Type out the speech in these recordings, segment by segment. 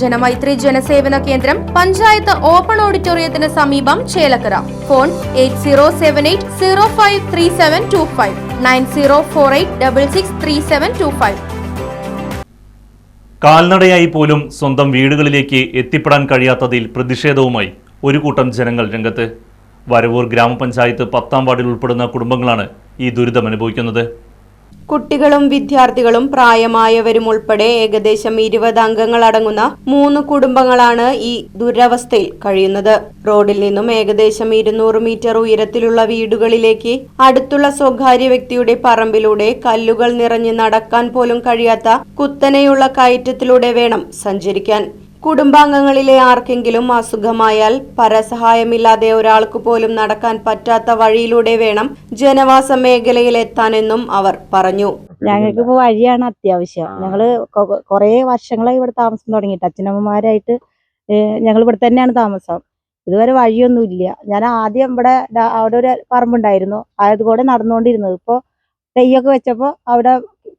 ജനമൈത്രി ജനസേവന കേന്ദ്രം പഞ്ചായത്ത് ഓപ്പൺ ഓഡിറ്റോറിയത്തിന് സമീപം Chelakkara. Phone eight zero seven eight zero five three seven two five nine zero four eight double six three seven two five. കാൽനടയായി പോലും സ്വന്തം വീടുകളിലേക്ക് എത്തിപ്പെടാൻ കഴിയാത്തതിൽ പ്രതിഷേധവുമായി ഒരു കൂട്ടം ജനങ്ങൾ രംഗത്ത്. വരവൂർ ഗ്രാമപഞ്ചായത്ത് പത്താം വാർഡിൽ ഉൾപ്പെടുന്ന കുടുംബങ്ങളാണ് ഈ ദുരിതം അനുഭവിക്കുന്നത് കുട്ടികളും വിദ്യാർത്ഥികളും പ്രായമായവരും ഉൾപ്പെടെ ഏകദേശം ഇരുപത് അംഗങ്ങൾ അടങ്ങുന്ന മൂന്ന് കുടുംബങ്ങളാണ് ഈ ദുരവസ്ഥയിൽ കഴിയുന്നത്. റോഡിൽ നിന്നും ഏകദേശം ഇരുന്നൂറ് മീറ്റർ ഉയരത്തിലുള്ള വീടുകളിലേക്ക് അടുത്തുള്ള സ്വകാര്യ വ്യക്തിയുടെ പറമ്പിലൂടെ കല്ലുകൾ നിറഞ്ഞ് നടക്കാൻ പോലും കഴിയാത്ത കുത്തനെയുള്ള കയറ്റത്തിലൂടെ വേണം സഞ്ചരിക്കാൻ. കുടുംബാംഗങ്ങളിലെ ആർക്കെങ്കിലും അസുഖമായാൽ പരസഹായമില്ലാതെ ഒരാൾക്ക് പോലും നടക്കാൻ പറ്റാത്ത വഴിയിലൂടെ വേണം ജനവാസ മേഖലയിൽ എത്താനെന്നും അവർ പറഞ്ഞു. ഞങ്ങൾക്ക് ഇപ്പോൾ വഴിയാണ് അത്യാവശ്യം. ഞങ്ങൾ കുറെ വർഷങ്ങളായി ഇവിടെ താമസം തുടങ്ങിയിട്ട്. അച്ഛനമ്മമാരായിട്ട് ഞങ്ങൾ ഇവിടെ തന്നെയാണ് താമസം. ഇതുവരെ വഴിയൊന്നുമില്ല ഞാൻ ആദ്യം ഇവിടെ അവിടെ ഒരു പറമ്പുണ്ടായിരുന്നു. അതുകൂടെ നടന്നുകൊണ്ടിരുന്നത്. ഇപ്പോൾ തെയ്യൊക്കെ വെച്ചപ്പോൾ അവിടെ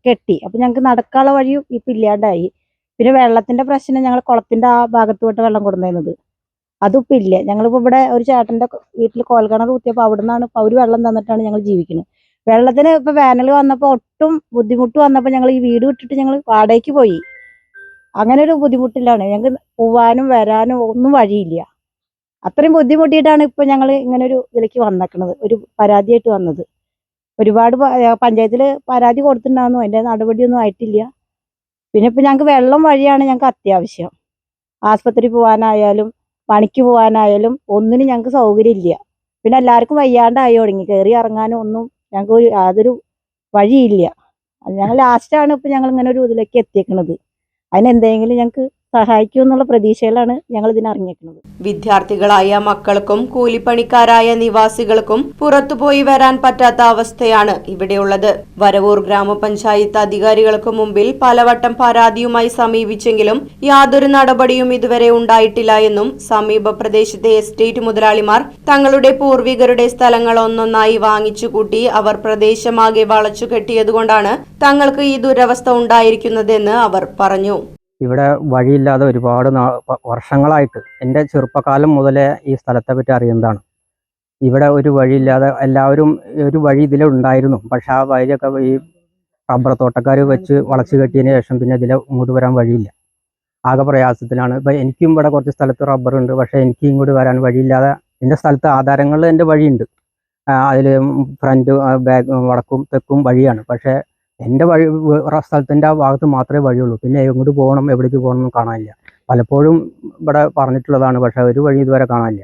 കെട്ടി. അപ്പം ഞങ്ങൾക്ക് നടക്കാനുള്ള വഴിയും ഇപ്പം ഇല്ലാണ്ടായി. പിന്നെ വെള്ളത്തിന്റെ പ്രശ്നം ഞങ്ങൾ കുളത്തിന്റെ ആ ഭാഗത്തോട്ട് വെള്ളം കൊടുന്നിരുന്നത് അതിപ്പോൾ ഇല്ല. ഞങ്ങളിപ്പോ ഇവിടെ ഒരു ചേട്ടന്റെ വീട്ടിൽ കോൽക്കിണർ കുത്തിയപ്പോൾ അവിടെ നിന്നാണ് അവർ വെള്ളം തന്നിട്ടാണ് ഞങ്ങൾ ജീവിക്കുന്നത് വെള്ളത്തിന് ഇപ്പൊ വേനൽ വന്നപ്പോൾ ഒട്ടും ബുദ്ധിമുട്ട് വന്നപ്പോൾ ഞങ്ങൾ ഈ വീട് വിട്ടിട്ട് ഞങ്ങൾ വാടകയ്ക്ക് പോയി. അങ്ങനെ ഒരു ബുദ്ധിമുട്ടിലാണ്. ഞങ്ങൾക്ക് പോവാനും വരാനും ഒന്നും വഴിയില്ല. അത്രയും ബുദ്ധിമുട്ടിയിട്ടാണ് ഇപ്പൊ ഞങ്ങൾ ഇങ്ങനെ ഒരു ഇതിലേക്ക് വന്നേക്കണത്. ഒരു പരാതിയായിട്ട് വന്നത്. ഒരുപാട് പഞ്ചായത്തിൽ പരാതി കൊടുത്തിട്ടുണ്ടായിരുന്നു. അതിന്റെ നടപടിയൊന്നും ആയിട്ടില്ല. പിന്നെ ഇപ്പൊ ഞങ്ങൾക്ക് വെള്ളം വഴിയാണ് ഞങ്ങൾക്ക് അത്യാവശ്യം. ആസ്പത്രി പോകാനായാലും പണിക്ക് പോകാനായാലും ഒന്നിനും ഞങ്ങൾക്ക് സൗകര്യമില്ല. പിന്നെ എല്ലാവർക്കും വയ്യാണ്ടായി തുടങ്ങി. കയറി ഇറങ്ങാനും ഒന്നും ഞങ്ങൾക്ക് ഒരു യാതൊരു വഴിയില്ല. ഞങ്ങൾ ലാസ്റ്റാണ് ഇപ്പൊ ഞങ്ങൾ ഇങ്ങനെ ഒരു ഇതിലേക്ക് എത്തിയേക്കണത്. അതിന് എന്തെങ്കിലും ഞങ്ങൾക്ക് സഹായിക്കും എന്നുള്ള പ്രതീക്ഷയിലാണ് ഞങ്ങൾ ഇതിനെ ഇറങ്ങിയേക്കുന്നത്. വിദ്യാർത്ഥികളായ മക്കൾക്കും കൂലിപ്പണിക്കാരായ നിവാസികൾക്കും പുറത്തുപോയി വരാൻ പറ്റാത്ത അവസ്ഥയാണ് ഇവിടെയുള്ളത്. വരവൂർ ഗ്രാമപഞ്ചായത്ത് അധികാരികൾക്ക് മുമ്പിൽ പലവട്ടം പരാതിയുമായി സമീപിച്ചെങ്കിലും യാതൊരു നടപടിയും ഇതുവരെ ഉണ്ടായിട്ടില്ല എന്നും സമീപ പ്രദേശത്തെ എസ്റ്റേറ്റ് മുതലാളിമാർ തങ്ങളുടെ പൂർവികരുടെ സ്ഥലങ്ങൾ ഒന്നൊന്നായി വാങ്ങിച്ചുകൂട്ടി അവർ പ്രദേശമാകെ വളച്ചു കെട്ടിയതുകൊണ്ടാണ് തങ്ങൾക്ക് ഈ ദുരവസ്ഥ ഉണ്ടായിരിക്കുന്നതെന്ന് അവർ പറഞ്ഞു. ഇവിടെ വഴിയില്ലാതെ ഒരുപാട് നാ വർഷങ്ങളായിട്ട് എന്റെ ചെറുപ്പകാലം മുതലേ ഈ സ്ഥലത്തെ പറ്റി അറിയുന്നതാണ്. ഇവിടെ ഒരു വഴിയില്ലാതെ എല്ലാവരും ഒരു വഴി ഇതിലുണ്ടായിരുന്നു പക്ഷെ ആ വഴിയൊക്കെ ഈ റബ്ബർ തോട്ടക്കാർ വെച്ച് വളച്ചു കെട്ടിയതിന് ശേഷം പിന്നെ ഇതിലെ ഇങ്ങോട്ട് വരാൻ വഴിയില്ല. ആകെ പ്രയാസത്തിലാണ്. ഇപ്പം എനിക്കും ഇവിടെ കുറച്ച് സ്ഥലത്ത് റബ്ബർ ഉണ്ട് പക്ഷേ എനിക്ക് ഇങ്ങോട്ട് വരാൻ വഴിയില്ലാതെ എന്റെ സ്ഥലത്ത് ആധാരങ്ങളിൽ എന്റെ വഴിയുണ്ട്. അതിൽ ഫ്രണ്ട് ബാക്ക് വടക്കും തെക്കും വഴിയാണ്. പക്ഷേ എന്റെ വഴി സ്ഥലത്തിന്റെ ആ ഭാഗത്ത് മാത്രമേ വഴിയുള്ളൂ. പിന്നെ എങ്ങോട്ട് പോകണം എവിടേക്ക് പോകണം കാണാനില്ല. പലപ്പോഴും ഇവിടെ പറഞ്ഞിട്ടുള്ളതാണ് പക്ഷെ ഒരു വഴി ഇതുവരെ കാണാനില്ല.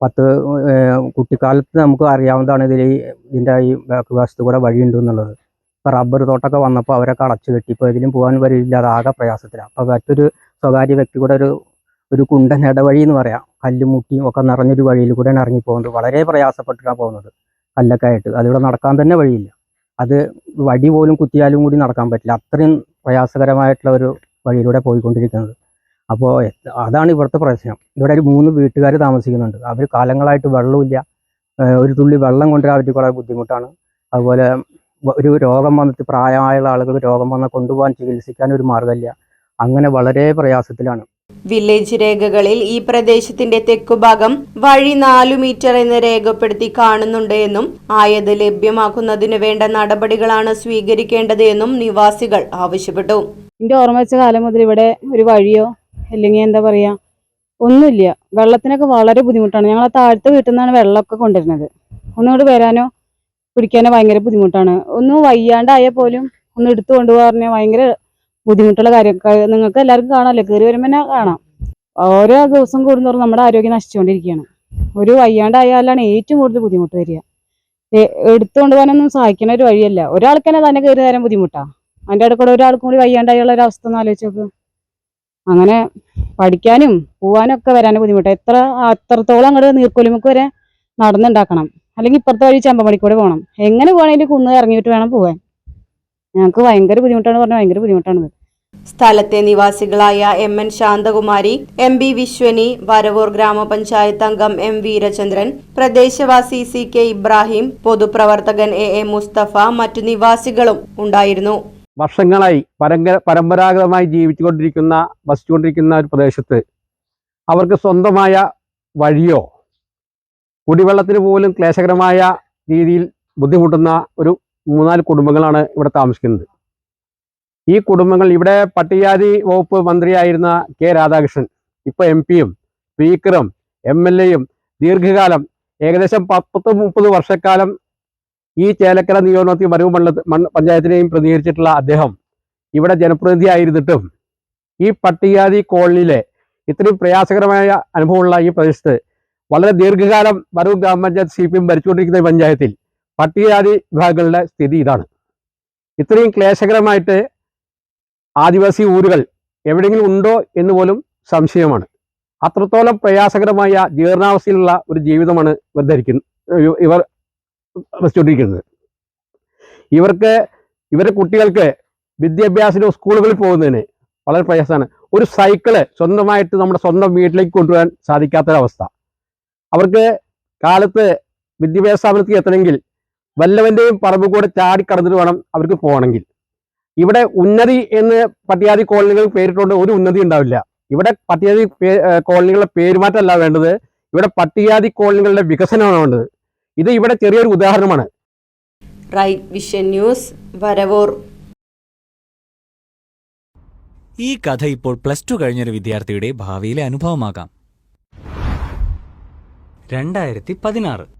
പത്ത് കുട്ടിക്കാലത്ത് നമുക്ക് അറിയാവുന്നതാണ് ഇതിൽ ഇതിന്റെ ഈ ബാക്ക് വശത്ത് കൂടെ വഴിയുണ്ട് എന്നുള്ളത്. ഇപ്പോൾ റബ്ബർ തോട്ടൊക്കെ വന്നപ്പോൾ അവരൊക്കെ അടച്ചു കെട്ടി ഇപ്പോൾ ഇതിലും പോകാൻ വരില്ലാതെ ആകെ പ്രയാസത്തിലാണ്. അപ്പോൾ മറ്റൊരു സ്വകാര്യ വ്യക്തി കൂടെ ഒരു ഒരു കുണ്ടൻ ഇടവഴി എന്ന് പറയാം. കല്ലും മുട്ടിയും ഒക്കെ നിറഞ്ഞൊരു വഴിയിൽ കൂടെയാണ് ഇറങ്ങി പോകുന്നത് വളരെ പ്രയാസപ്പെട്ടിട്ടാണ് പോകുന്നത് കല്ലൊക്കെ ആയിട്ട്. അതിവിടെ നടക്കാൻ തന്നെ വഴിയില്ല. അത് വടി പോലും കുത്തിയാലും കൂടി നടക്കാൻ പറ്റില്ല. അത്രയും പ്രയാസകരമായിട്ടുള്ള ഒരു വഴിയിലൂടെ പോയിക്കൊണ്ടിരിക്കുന്നത്. അപ്പോൾ അതാണ് ഇവിടുത്തെ പ്രശ്നം. ഇവിടെ ഒരു മൂന്ന് വീട്ടുകാർ താമസിക്കുന്നുണ്ട്. അവർ കാലങ്ങളായിട്ട് വെള്ളമില്ല ഒരു തുള്ളി വെള്ളം കൊണ്ടുവരാൻ കുറേ ബുദ്ധിമുട്ടാണ്. അതുപോലെ ഒരു രോഗം വന്നിട്ട് പ്രായമായുള്ള ആളുകൾ രോഗം വന്നാൽ കൊണ്ടുപോകാൻ ചികിത്സിക്കാൻ ഒരു മാർഗമില്ല. അങ്ങനെ വളരെ പ്രയാസത്തിലാണ്. വില്ലേജ് രേഖകളിൽ ഈ പ്രദേശത്തിന്റെ തെക്കുഭാഗം വഴി നാലു മീറ്റർ എന്ന് രേഖപ്പെടുത്തി കാണുന്നുണ്ട് എന്നും ആയത് ലഭ്യമാക്കുന്നതിന് വേണ്ട നടപടികളാണ് സ്വീകരിക്കേണ്ടത് എന്നും നിവാസികൾ ആവശ്യപ്പെട്ടു. എന്റെ ഓർമ്മ വെച്ച കാലം മുതൽ ഇവിടെ ഒരു വഴിയോ അല്ലെങ്കിൽ എന്താ പറയാ ഒന്നുമില്ല. വെള്ളത്തിനൊക്കെ വളരെ ബുദ്ധിമുട്ടാണ്. ഞങ്ങൾ താഴത്തെ വീട്ടിൽ നിന്നാണ് വെള്ളമൊക്കെ കൊണ്ടുവരുന്നത്. ഒന്നുകൂടി വരാനോ പിടിക്കാനോ ഭയങ്കര ബുദ്ധിമുട്ടാണ്. ഒന്നും വയ്യാണ്ടായ പോലും ഒന്ന് എടുത്തു കൊണ്ടുപോകാറിനെ ഭയങ്കര ബുദ്ധിമുട്ടുള്ള കാര്യം നിങ്ങൾക്ക് എല്ലാവർക്കും കാണാമല്ലോ. കയറി വരുമ്പോൾ തന്നെ കാണാം. ഓരോ ദിവസം കൂടുന്നോറും നമ്മുടെ ആരോഗ്യം നശിച്ചുകൊണ്ടിരിക്കുകയാണ്. ഒരു വയ്യാണ്ടായാലാണ് ഏറ്റവും കൂടുതൽ ബുദ്ധിമുട്ട് വരിക. എടുത്തുകൊണ്ട് പോകാനൊന്നും സഹായിക്കുന്ന ഒരു വഴിയല്ല. ഒരാൾക്ക് തന്നെ തന്നെ കയറി തരാൻ ബുദ്ധിമുട്ടാണ് അതിന്റെ ഇടയിൽ കൂടെ ഒരാൾക്കും കൂടി വയ്യാണ്ടായുള്ള ഒരു അവസ്ഥ ഒന്ന് ആലോചിച്ച് നോക്ക്. അങ്ങനെ പഠിക്കാനും പോവാനും ഒക്കെ വരാനും ബുദ്ധിമുട്ട്. എത്ര അത്രത്തോളം അങ്ങോട്ട് നീർക്കൊലിമുക്ക് വരെ നടന്നുണ്ടാക്കണം. അല്ലെങ്കിൽ ഇപ്പുറത്തെ വഴി ചെമ്പമടിക്കൂടെ പോകണം. എങ്ങനെ പോകണമെങ്കിലും കുന്ന് ഇറങ്ങിയിട്ട് വേണം പോവാൻ. ഞങ്ങൾക്ക് ഭയങ്കര ബുദ്ധിമുട്ടാണ് പറഞ്ഞാൽ ഭയങ്കര ബുദ്ധിമുട്ടാണ് സ്ഥലത്തെ നിവാസികളായ M N Santhakumari M B Vishwani Varavoor ഗ്രാമപഞ്ചായത്ത് അംഗം എം വീരചന്ദ്രൻ പ്രദേശവാസി സി കെ ഇബ്രാഹിം പൊതുപ്രവർത്തകൻ എ എ മുസ്തഫ മറ്റു നിവാസികളും ഉണ്ടായിരുന്നു. വർഷങ്ങളായി പരമ്പരാഗതമായി ജീവിച്ചുകൊണ്ടിരിക്കുന്ന വസിച്ചുകൊണ്ടിരിക്കുന്ന ഒരു പ്രദേശത്ത് അവർക്ക് സ്വന്തമായ വഴിയോ കുടിവെള്ളത്തിന് പോലും ക്ലേശകരമായ രീതിയിൽ ബുദ്ധിമുട്ടുന്ന ഒരു മൂന്നാൽ കുടുംബങ്ങളാണ് ഇവിടെ താമസിക്കുന്നത്. ഈ കുടുംബങ്ങൾ ഇവിടെ പട്ടികജാതി വകുപ്പ് മന്ത്രിയായിരുന്ന കെ രാധാകൃഷ്ണൻ ഇപ്പോൾ എം പിയും സ്പീക്കറും എം എൽ എയും ദീർഘകാലം ഏകദേശം പത്ത് മുപ്പത് വർഷക്കാലം ഈ ചേലക്കര നിയോജനത്തിൽ വരവ് മണ്ഡല പഞ്ചായത്തിനെയും പ്രതികരിച്ചിട്ടുള്ള അദ്ദേഹം ഇവിടെ ജനപ്രതിനിധിയായിരുന്നിട്ടും ഈ പട്ടികജാതി കോളനിയിലെ ഇത്രയും പ്രയാസകരമായ അനുഭവമുള്ള ഈ പ്രദേശത്ത് വളരെ ദീർഘകാലം വരവ് ഗ്രാമപഞ്ചായത്ത് സി പി എം ഭരിച്ചുകൊണ്ടിരിക്കുന്ന പഞ്ചായത്തിൽ പട്ടികജാതി വിഭാഗങ്ങളുടെ സ്ഥിതി ഇതാണ്. ഇത്രയും ക്ലേശകരമായിട്ട് ആദിവാസി ഊരുകൾ എവിടെയെങ്കിലും ഉണ്ടോ എന്ന് പോലും സംശയമാണ്. അത്രത്തോളം പ്രയാസകരമായ ജീർണാവസ്ഥയിലുള്ള ഒരു ജീവിതമാണ് ഇവർ ധരിക്കുന്നത് ഇവർ വസിച്ചുകൊണ്ടിരിക്കുന്നത്. ഇവർക്ക് ഇവരുടെ കുട്ടികൾക്ക് വിദ്യാഭ്യാസത്തിന് സ്കൂളുകളിൽ പോകുന്നതിന് വളരെ പ്രയാസമാണ്. ഒരു സൈക്കിൾ സ്വന്തമായിട്ട് നമ്മുടെ സ്വന്തം വീട്ടിലേക്ക് കൊണ്ടുവരാൻ സാധിക്കാത്തൊരവസ്ഥ. അവർക്ക് കാലത്ത് വിദ്യാഭ്യാസ സ്ഥാപനത്തിൽ എത്തണമെങ്കിൽ വല്ലവന്റെയും പറമ്പ് കൂടെ ചാടി കടന്നിട്ട് വേണം അവർക്ക് പോകണമെങ്കിൽ. ഇവിടെ ഉന്നതി എന്ന് പട്ടികാതി കോളനികൾ പേരിട്ടുകൊണ്ട് ഒരു ഉന്നതി ഉണ്ടാവില്ല. ഇവിടെ പട്ടികാതി പേ- ഏർ കോളനികളുടെ പേരുമാറ്റമല്ല വേണ്ടത്. ഇവിടെ പട്ടികാതി കോളനികളുടെ വികസനമാണ് വേണ്ടത്. ഇത് ഇവിടെ ചെറിയൊരു ഉദാഹരണമാണ്. Right vision news Varavoor. ഈ കഥ ഇപ്പോൾ പ്ലസ് ടു കഴിഞ്ഞൊരു വിദ്യാർത്ഥിയുടെ ഭാവിയിലെ അനുഭവമാകാം. രണ്ടായിരത്തി പതിനാറ്.